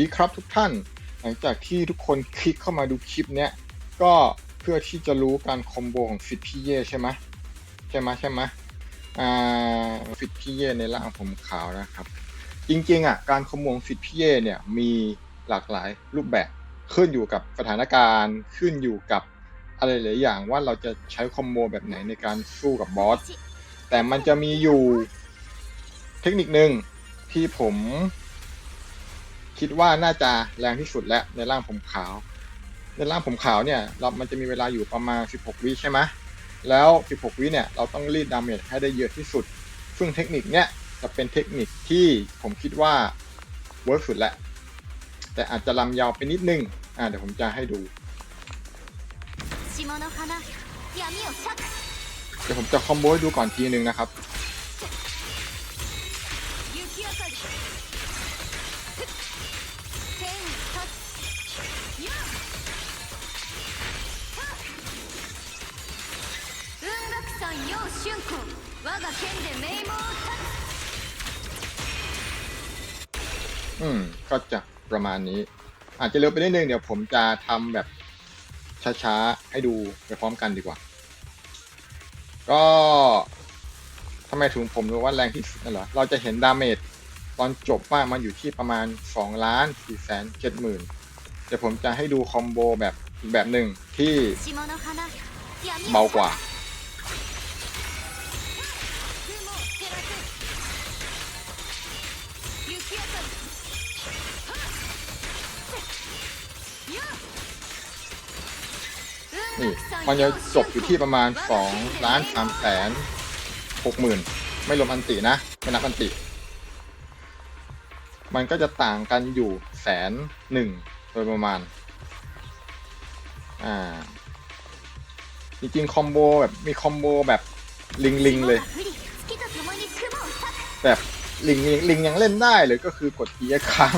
ดีครับทุกท่าน หลังจากที่ทุกคนคลิกเข้ามาดูคลิปเนี้ยก็เพื่อที่จะรู้การคอมโบของฟิตพี่เย่ใช่ไหมใช่ไหมใช่ไหมอ่าฟิตพี่เย่ในร่างผมขาวนะครับ จริงๆอะการคอมโบของฟิตพี่เย่เนี่ยมีหลากหลายรูปแบบขึ้นอยู่กับสถานการณ์ขึ้นอยู่กับอะไรหลายอย่างว่าเราจะใช้คอมโบแบบไหนในการสู้กับบอสแต่มันจะมีอยู่เทคนิคหนึ่งที่ผม คิดว่าน่าจะแรงที่สุดแล้วในร่างผมขาว ในร่างผมขาวเนี่ย เรามันจะมีเวลาอยู่ประมาณ 16 วิใช่ไหมแล้ว 16 วิเนี่ยเราต้องรีดดาเมจให้ได้เยอะที่สุด ซึ่งเทคนิคเนี่ยจะเป็นเทคนิคที่ผมคิดว่าเวิร์กสุดแหละแต่อาจจะลำยาวไปนิดนึง อ่าเดี๋ยวผมจะให้ดู เดี๋ยวผมจะคอมโบให้ดูก่อนทีนึงนะครับ 岳山陽春光我が剣で名門を立 อืม ก็จะประมาณนี้ อาจจะเร็วไปนิดนึง เดี๋ยวผมจะทำแบบช้าๆ ให้ดูไปพร้อมกันดีกว่า ก็ทำไมถึงผมรู้ว่าแรงที่สุดนั่นเหรอ เราจะเห็นดาเมจตอนจบว่ามันอยู่ที่ประมาณ2ล้าน4แสน7หมื่นเดี๋ยวผมจะให้ดูคอมโบแบบอีกแบบหนึ่งที่ つ霜の花闇 เบา を กว่า นี่มันจะจบอยู่ที่ประมาณ2ล้านสามแสนหกหมื่นไม่รวมอันตินะ ไม่นับอันติ มันก็จะต่างกันอยู่แสนหนึ่งโดยประมาณ อ่า จริงๆ คอมโบแบบมีคอมโบแบบลิงลิงเลย แบบลิงลิงยังเล่นได้เลยก็คือกดเอียค้าง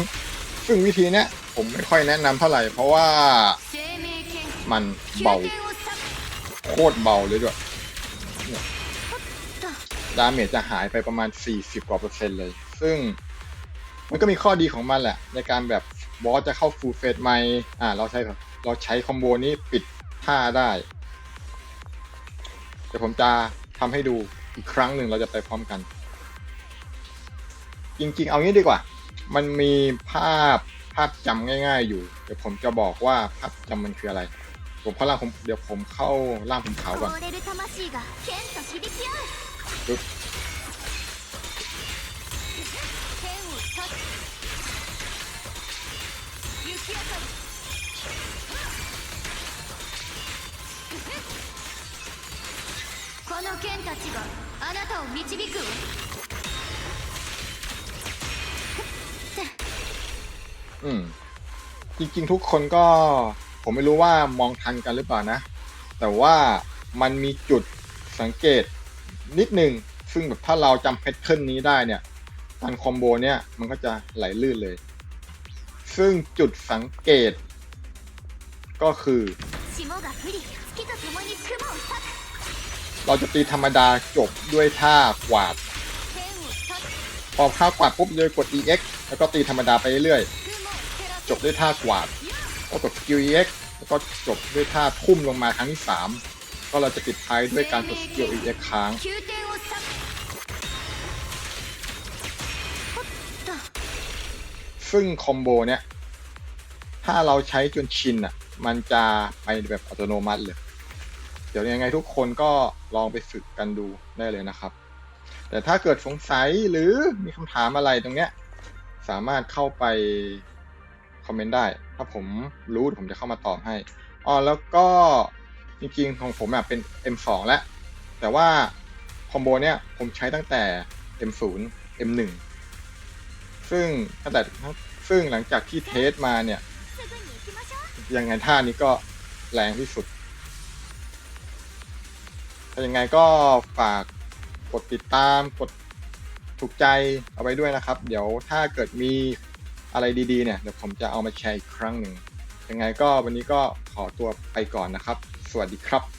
ซึ่งวิธีเนี้ย ผมไม่ค่อยแนะนำเท่าไหร่ เพราะว่ามันเบา โคตรเบาเลยด้วยดาเมจจะหายไปประมาณ 40 กว่าเปอร์เซ็นต์เลย ซึ่งมันก็มีข้อดีของมันแหละ ในการแบบบอสจะเข้าฟูลเฟสไหมอ่า เราใช้เราใช้คอมโบนี้ปิดท่าได้ เดี๋ยวผมจะทำให้ดูอีกครั้งหนึ่งเราจะไปพร้อมกัน จริงๆ เอางี้ดีกว่า มันมีภาพ พจำง่าย ๆ อยู่ เดี๋ยวผมจะบอกว่าภาพจำมันคืออะไร ผมเข้าร่างผมเดี๋ยวผมเข้าร่างผมขาวก่อน 凍れる魂が剣と響き合うปึ๊บ 剣を断つ雪明かりこの剣たちがあなたを導くわ อืม จริงๆ ทุกคนก็ ผมไม่รู้ว่ามองทันกันหรือเปล่านะ แต่ว่ามันมีจุดสังเกตนิดหนึ่งซึ่งแบบถ้าเราจำแพทเทิร์นนี้ได้เนี่ยการคอมโบเนี่ยมันก็จะไหลลื่นเลย ซึ่งจุดสังเกต ก็คือ เราจะตีธรรมดาจบด้วยท่ากวาดพอท่ากวาดปุ๊บเลยกด EX แล้วก็ตีธรรมดาไปเรื่อย จบด้วยท่ากวาดก็กดสกิล EX แล้วก็จบด้วยท่าทุ่มลงมาครั้งที่ 3 ก็เราจะปิดท้ายด้วยการกดสกิล EX ค้างซึ่งคอมโบเนี่ย ถ้าเราใช้จนชินอะ มันจะไปแบบอัตโนมัติเลย เดี๋ยวยังไงทุกคนก็ลองไปฝึกกันดูได้เลยนะครับ แต่ถ้าเกิดสงสัยหรือมีคำถามอะไรตรงเนี้ย สามารถเข้าไป คอมเมนต์ได้ ถ้าผมรู้ผมจะเข้ามาตอบให้อ๋อแล้วก็จริงๆของผมอะเป็น M2 แล้ว แต่ว่าคอมโบเนี่ยผมใช้ตั้งแต่ M0 M1 ซึ่งตั้งแต่ซึ่งหลังจากที่เทสมาเนี่ย ยังไงท่านี้ก็แรงที่สุดถ้ายังไงก็ฝากกดติดตามกดถูกใจเอาไว้ด้วยนะครับ เดี๋ยวถ้าเกิดมี อะไรดีๆเนี่ยเดี๋ยวผมจะเอามาแชร์อีกครั้งหนึ่งยังไงก็วันนี้ก็ขอตัวไปก่อนนะครับ สวัสดีครับ